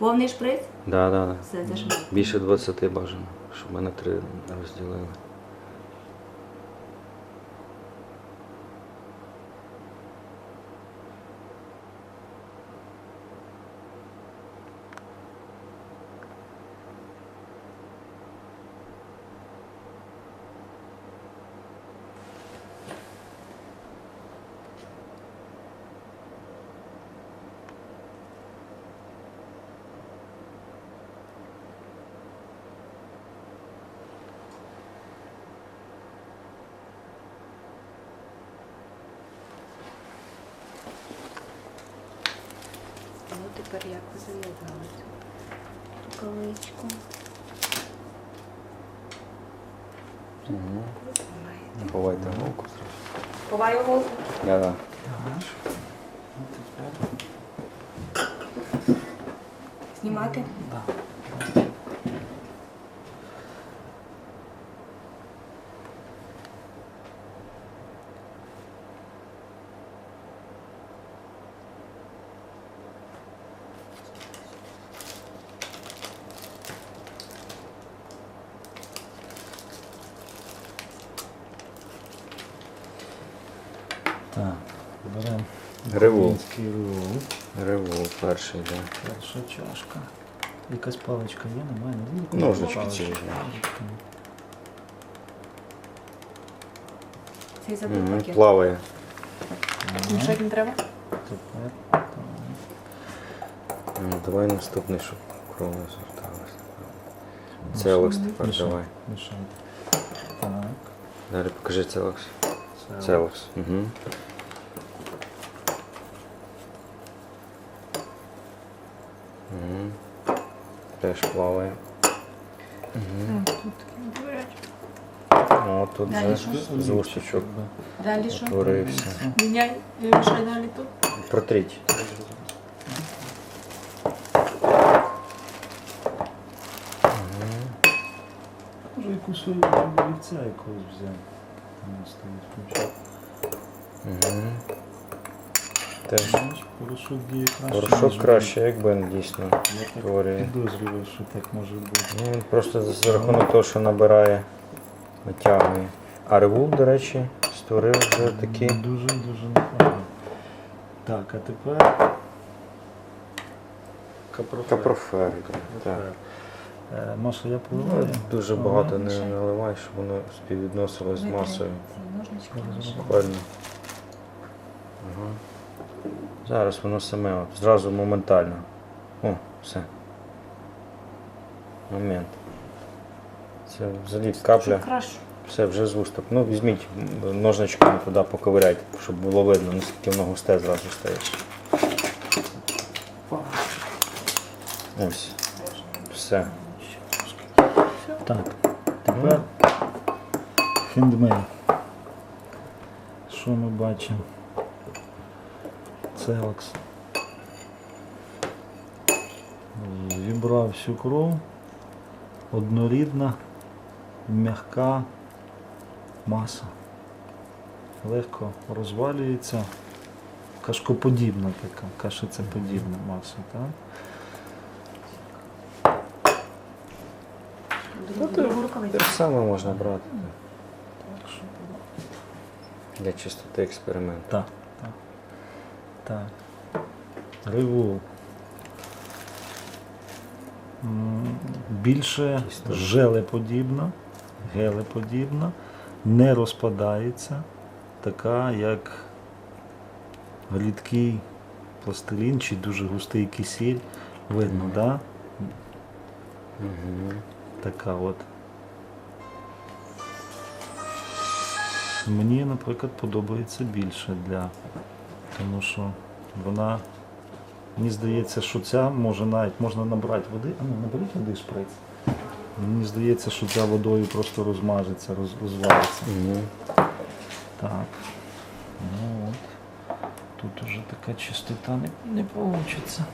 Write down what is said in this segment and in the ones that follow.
Повний шприц? Да, да, да. Все, зажми. Більше 20 бажано, щоб ми на три розділили. Тепер як ви зав'язали цю рукавичку? Угу. Ховайте голку. Ховаю голку? Так, так. Знімати? Так, беремо реву. Реву перший, да. Перша чашка. Якась паличка є, немає? Не Паличка. ці є. Цей пакет. Плаває. Ну, що їм треба? Тепер так. М, Давай наступний, щоб кров не зверталася. Целекс тепер Мішай, давай. мішай. Так. Далі покажи. Це Целекс. Угу. Теж плаває. Угу. О, тут Далі що? злущичок Далі що? утворився. Міняй, мішай далі тут. Протріть. Може якусь олівця якогось взяти. Там стоїть ключ. Угу. Теж Порошок діє краще. порошок краще, як бен дійсно Я так підозрював, що так може бути. Ну, він просто за рахунок того, що набирає, натягує. А ревул, до речі, створив вже такі. Дуже дуже непогано. Так, а тепер капрофер. Капрофер. Так. Е, Маша, я Ну, дуже багато не наливай, щоб воно співвідносилось з масою. Буквально. Ага. Зараз воно саме от, зразу моментально. О, все. Момент. Це взагалі капля. Все, вже з вуступ. Ну, візьміть ножничками туди поковиряйте, щоб було видно, наскільки воно густе зразу стає. Ось. Все. Так, тепер хендмей. Що ми бачимо? Целекс. Вібрав всю кров. Однорідна, м'яка маса. Легко розвалюється. Кашкоподібна така, кашицеподібна маса, так? Рукавицю. Те ж саме можна брати Так, що для чистоти експерименту. Так, так. Так. М, Більше желеподібна, гелеподібна, не розпадається, така як рідкий пластилін чи дуже густий кисіль. Видно, Мгм. да? Угу. Така от. Мені, наприклад, подобається більше для. Тому що вона. Мені здається, що ця може навіть можна набрати води. А ну наберіть води шприц. Мені здається, що ця водою просто розмажеться, роз, розвалиться. Угу. Так. Ну от. Тут уже така чистота не, не вийде.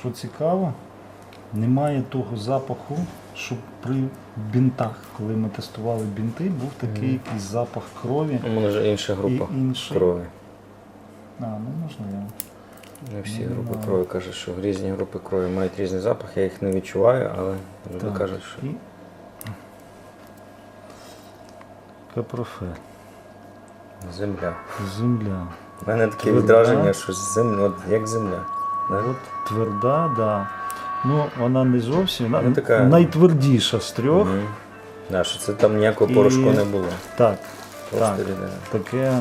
Що цікаво, немає того запаху, що при бінтах, коли ми тестували бінти, був такий Мгм. якийсь запах крові У мене вже інша група і крові. А, ну можливо. Не всі Ну, групи да. крові кажуть, що різні групи крові мають різний запах, я їх не відчуваю, але люди Так. кажуть, що І... Капрофе. земля. Земля. У мене таке відраження, що земля, от як земля. Да? От тверда, да. Ну, вона не зовсім, вона Ну, така- найтвердіша з трьох. Мгм. Да, що це там ніякого І- порошку не було. Так, Просто Так. рідина. таке,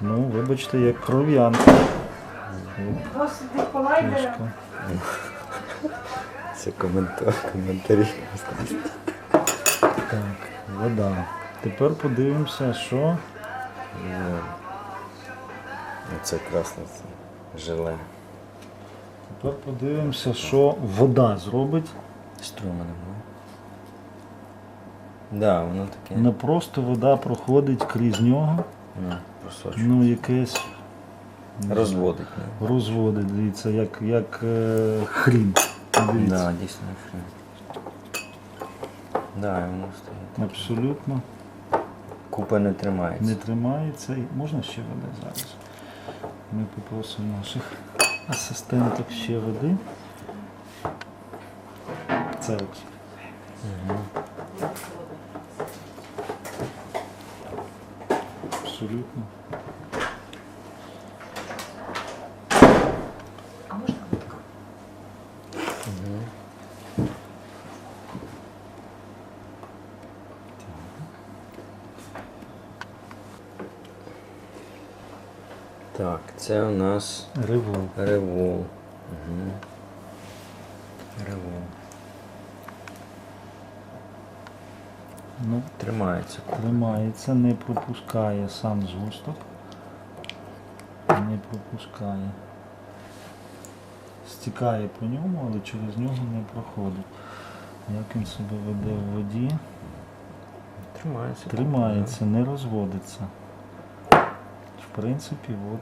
ну, вибачте, як кров'янка. Досвід колайдера. Це коментар, коментарі. Так, вода. Тепер подивимося, що Ну, Це красно, це желе. Тепер подивимося, що вода зробить. Струменем, ну. Да, воно таке. Не просто вода проходить крізь нього, Ну, просочує. ну якесь Розводить. ну. розводить, дивіться, як, як е, хрін. Дивіться. Да, дійсно хрень. Да, і воно стоїть. Абсолютно Купа не тримається. не тримається. І Можна ще води зараз? Ми попросимо наших асистенток ще води. Це от. Абсолютно. Так, це у нас Револ. револ. Угу. Револ. Ну, Тримається. тримається, не пропускає сам згусток. Не пропускає. Стікає по ньому, але через нього не проходить. Як він себе веде в воді? Тримається. Тримається, не розводиться. В принципі, от.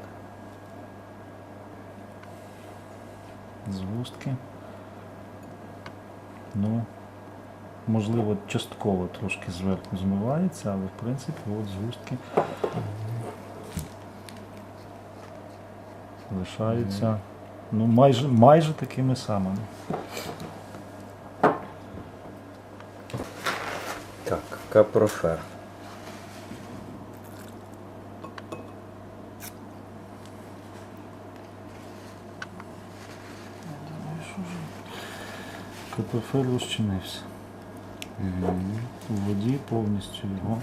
Згустки. Ну, можливо, частково трошки зверху змивається, але в принципі от згустки лишаються ну, майже, майже такими самими. Так, капрофер. КПФ розчинився. Угу. У воді повністю його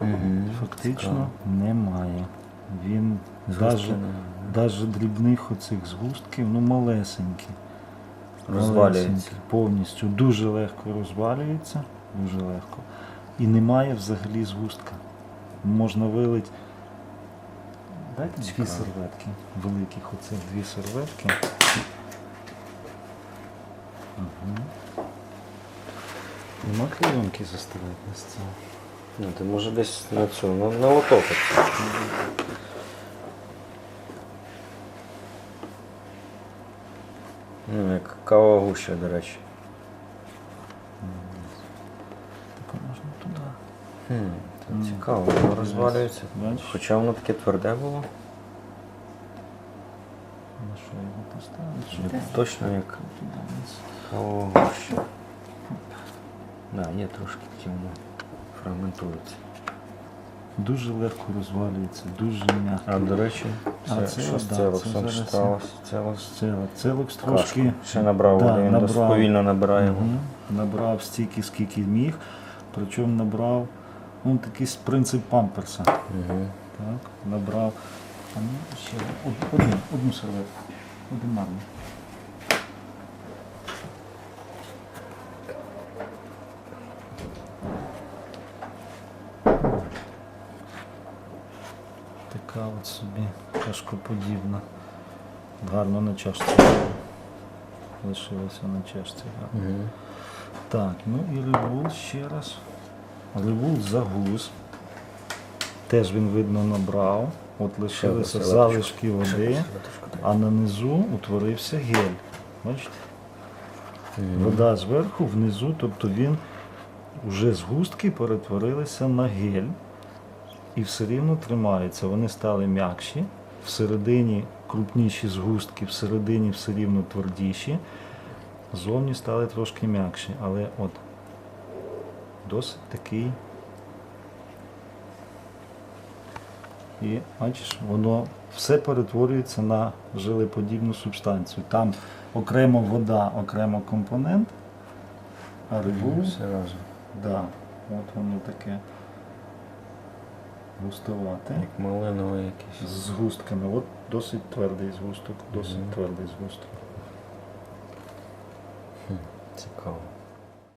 Угу. фактично немає. Він навіть дрібних оцих згустків, ну малесенькі. Розвалюється. Повністю дуже легко розвалюється, дуже легко. І немає взагалі згустка. Можна вилить. Дайте дві серветки. Великих оцих дві серветки. Угу. Нема клейонки заставити на стіл. Ну, ти може десь на цю, на, на лоток. Ну, як кава гуща, до речі. Так можна туди. Хм, це цікаво, воно розвалюється. Бачиш? Хоча воно таке тверде було. На що його поставити? Щоб Як- Точно як вниз. Да, є трошки воно фрагментується. Дуже легко розвалюється, дуже м'яко. А до речі, А це, це, що з да, целоксом це сталося? Целокс Целок, целокс кашку. трошки Ще набрав да, води, він набрав. повільно набирає. Мгм. набрав стільки, скільки міг. Причому набрав ну, такий принцип памперса. Угу. Так, набрав. А ну, ще одну, одну серветку. Один марно. Така от собі кашкоподібна. Гарно на чашці. Лишилося на чашці. Угу. Так, ну і Ревул ще раз. Ревул загуз. Теж він, видно, набрав. От лишилися залишки води, а на низу утворився гель. Бачите? Вода зверху, внизу, тобто він вже згустки перетворилися на гель і все рівно тримаються. Вони стали м'якші, всередині крупніші згустки, всередині все рівно твердіші, зовні стали трошки м'якші, але от досить такий. І бачиш, воно все перетворюється на жилеподібну субстанцію. Там окремо вода, окремо компонент, а рибу, Все разом. да, от воно таке густовате. Як малиновий якийсь. З згустками. От досить твердий згусток, досить Мгм. твердий згусток. Цікаво.